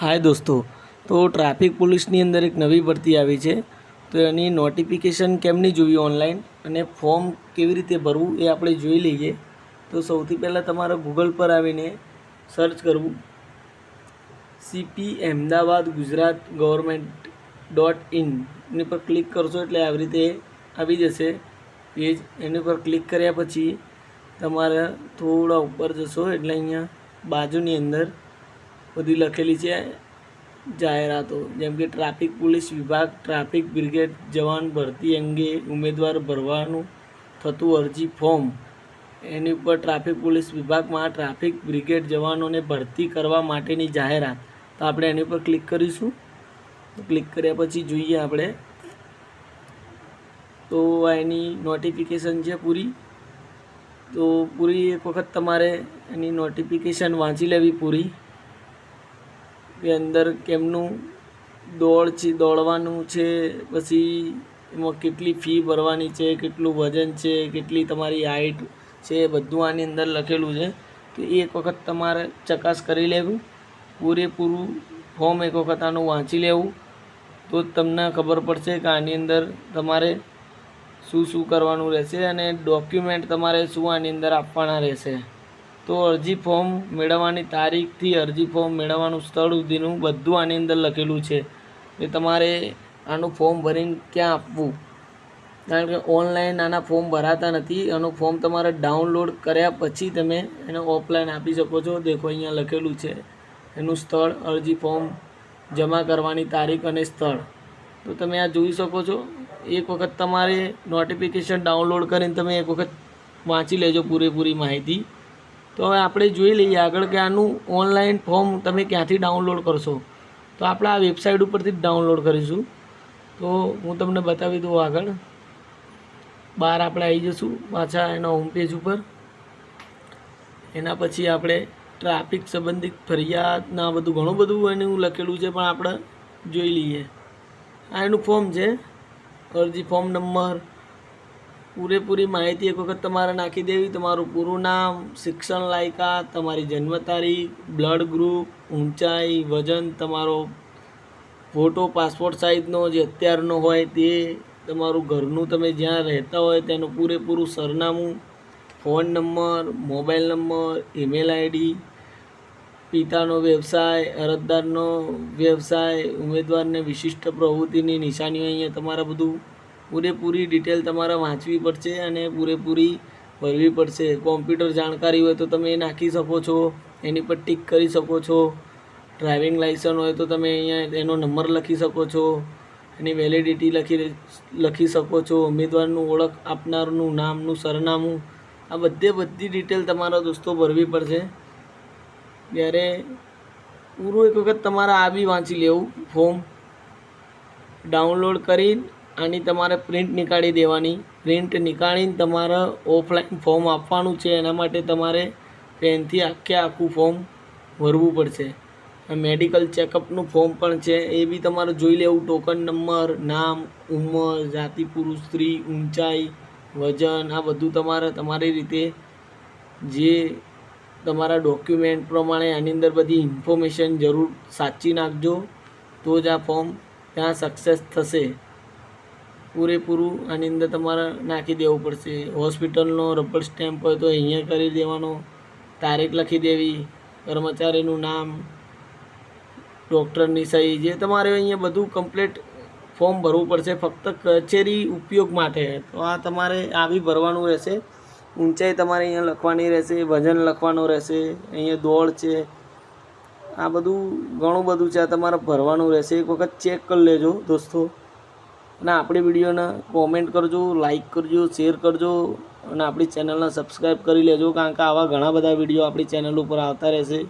હાય દોસ્તો, તો ટ્રાફિક પોલીસની અંદર એક નવી ભરતી આવી છે. તો એની નોટિફિકેશન કેમની જોવી ઓનલાઈન અને ફોર્મ કેવી રીતે ભરવું એ આપણે જોઈ લઈએ. તો સૌથી પહેલાં તમારે ગૂગલ પર આવીને સર્ચ કરવું. CP Ahmedabad Gujarat government dot in એની પર ક્લિક કરશો એટલે આવી રીતે આવી જશે. પેજ એની પર ક્લિક કર્યા પછી તમારે થોડા ઉપર જશો એટલે અહીંયા બાજુની અંદર બધી લખેલી છે જાહેરાતો, જેમ કે ટ્રાફિક પોલીસ વિભાગ, ટ્રાફિક બ્રિગેડ, જવાન ભરતી અંગે ઉમેદવાર ભરવાનું થતું અરજી ફોર્મ. એની ઉપર ટ્રાફિક પોલીસ વિભાગમાં ટ્રાફિક બ્રિગેડ જવાનોને ભરતી કરવા માટેની જાહેરાત. તો આપણે એની પર ક્લિક કરીશું. ક્લિક કર્યા પછી જોઈએ આપણે. તો એની નોટિફિકેશન છે પૂરી. તો પૂરી એક વખત તમારે એની નોટિફિકેશન વાંચી લેવી પૂરી. કે અંદર કેમનું દોડ છે, દોડવાનું છે, પછી એમાં કેટલી ફી ભરવાની છે, કેટલું વજન છે, કેટલી તમારી હાઈટ છે એ બધું આની અંદર લખેલું છે. તો એ એક વખત તમારે ચકાસ કરી લેવું, પૂરેપૂરું ફોર્મ એક વખત આનું વાંચી લેવું, તો તમને ખબર પડશે કે આની અંદર તમારે શું શું કરવાનું રહેશે અને ડોક્યુમેન્ટ તમારે શું આની અંદર આપવાના રહેશે. તો અરજી ફોર્મ મેળવવાની તારીખથી અરજી ફોર્મ મેળવવાનું સ્થળ સુધીનું બધું આની અંદર લખેલું છે. એ તમારે આનું ફોર્મ ભરીને ક્યાં આપવું? કારણ કે ઓનલાઈન આના ફોર્મ ભરાતા નથી. આનું ફોર્મ તમારે ડાઉનલોડ કર્યા પછી તમે એને ઓફલાઈન આપી શકો છો. દેખો અહીંયા લખેલું છે. એનું સ્થળ, અરજી ફોર્મ જમા કરવાની તારીખ અને સ્થળ. તો તમે આ જોઈ શકો છો. એક વખત તમારે નોટિફિકેશન ડાઉનલોડ કરીને તમે એક વખત વાંચી લેજો પૂરેપૂરી માહિતી. તો હવે આપણે જોઈ લઈએ આગળ કે આનું ઓનલાઈન ફોર્મ તમે ક્યાંથી ડાઉનલોડ કરશો. તો આપણે આ વેબસાઇટ ઉપરથી જ ડાઉનલોડ કરીશું. તો હું તમને બતાવી દઉં આગળ. બહાર આપણે આવી જઈશું પાછા એના હોમ પેજ ઉપર. એના પછી આપણે ટ્રાફિક સંબંધિત ફરિયાદના બધું, ઘણું બધું એનું લખેલું છે, પણ આપણે જોઈ લઈએ. આ એનું ફોર્મ છે. અરજી ફોર્મ નંબર પૂરેપૂરી માહિતી એક વખત તમારે નાખી દેવી. તમારું પૂરું નામ, શિક્ષણ લાયકાત તમારી જન્મ તારીખ બ્લડ ગ્રુપ, ઊંચાઈ, વજન, તમારો ફોટો, પાસપોર્ટ સાઇઝનો જે અત્યારનો હોય તે તમારું ઘરનું તમે જ્યાં રહેતા હોય તેનું પૂરેપૂરું સરનામું, phone number, mobile number, email ID, પિતાનો વ્યવસાય, અરજદારનો વ્યવસાય, ઉમેદવારને વિશિષ્ટ પ્રવૃત્તિની નિશાનીઓ અહીંયા તમારા બધું પૂરેપૂરી ડિટેલ તમારે વાંચવી પડશે અને પૂરેપૂરી ભરવી પડશે. કોમ્પ્યુટર જાણકારી હોય તો તમે એ નાખી શકો છો, એની પર ટીક કરી શકો છો. ડ્રાઇવિંગ લાઇસન્સ હોય તો તમે અહીંયા એનો નંબર લખી શકો છો, એની વેલિડિટી લખી લખી શકો છો, ઉમેદવારનું ઓળખ આપનારનું નામનું સરનામું. આ બધે બધી ડિટેલ તમારા દોસ્તો ભરવી પડશે. ત્યારે પૂરું એક વખત તમારે આ બી વાંચી લેવું ફોર્મ ડાઉનલોડ કરી આની તમારે પ્રિન્ટ નીકાળી દેવાની. પ્રિન્ટ નીકાળીને તમારે ઓફલાઈન ફોર્મ આપવાનું છે. એના માટે તમારે પેનથી આખે આખું ફોર્મ ભરવું પડશે. મેડિકલ ચેકઅપનું ફોર્મ પણ છે. એ બી તમારે જોઈ લેવું. ટોકન નંબર નામ, ઉંમર, જાતિ, પુરુષ, સ્ત્રી, ઊંચાઈ, વજન, આ બધું તમારે તમારી રીતે જે તમારા ડોક્યુમેન્ટ પ્રમાણે આની અંદર બધી ઇન્ફોર્મેશન જરૂર સાચી નાખજો. તો જ આ ફોર્મ ત્યાં સક્સેસ થશે. પૂરેપૂરું આની અંદર તમારે નાખી દેવું પડશે. હોસ્પિટલનો રબર સ્ટેમ્પ હોય તો અહીંયા કરી દેવાનો, તારીખ લખી દેવી, કર્મચારીનું નામ, ડૉક્ટરની સહી, જે તમારે અહીંયા બધું કમ્પ્લીટ ફોર્મ ભરવું પડશે ફક્ત કચેરી ઉપયોગ માટે. તો આ તમારે આવી ભરવાનું રહેશે. ઊંચાઈ તમારે અહીંયા લખવાની રહેશે, વજન લખવાનું રહેશે, અહીંયા દોડ છે. આ બધું ઘણું બધું છે, આ તમારે ભરવાનું રહેશે. એક વખત ચેક કરી લેજો દોસ્તો. અને આપણી વિડીયોને કોમેન્ટ કરજો લાઇક કરજો શેર કરજો અને આપણી ચેનલને સબસ્ક્રાઈબ કરી લેજો, કારણ કે આવા ઘણા બધા વીડિયો આપણી ચેનલ ઉપર આવતા રહેશે.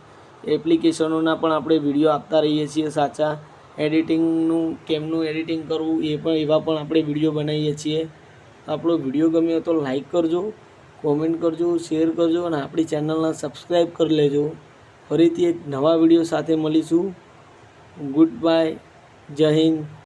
એપ્લિકેશનોના પણ આપણે વીડિયો આપતા રહીએ છીએ સાચા. એડિટિંગનું કેમનું એડિટિંગ કરવું, એ પણ, એવા પણ આપણે વીડિયો બનાવીએ છીએ. આપણો વીડિયો ગમ્યો તો લાઇક કરજો કોમેન્ટ કરજો શેર કરજો અને આપણી ચેનલને સબસ્ક્રાઈબ કરી લેજો. ફરીથી એક નવા વીડિયો સાથે મળીશું. ગુડ બાય જય હિન્દ.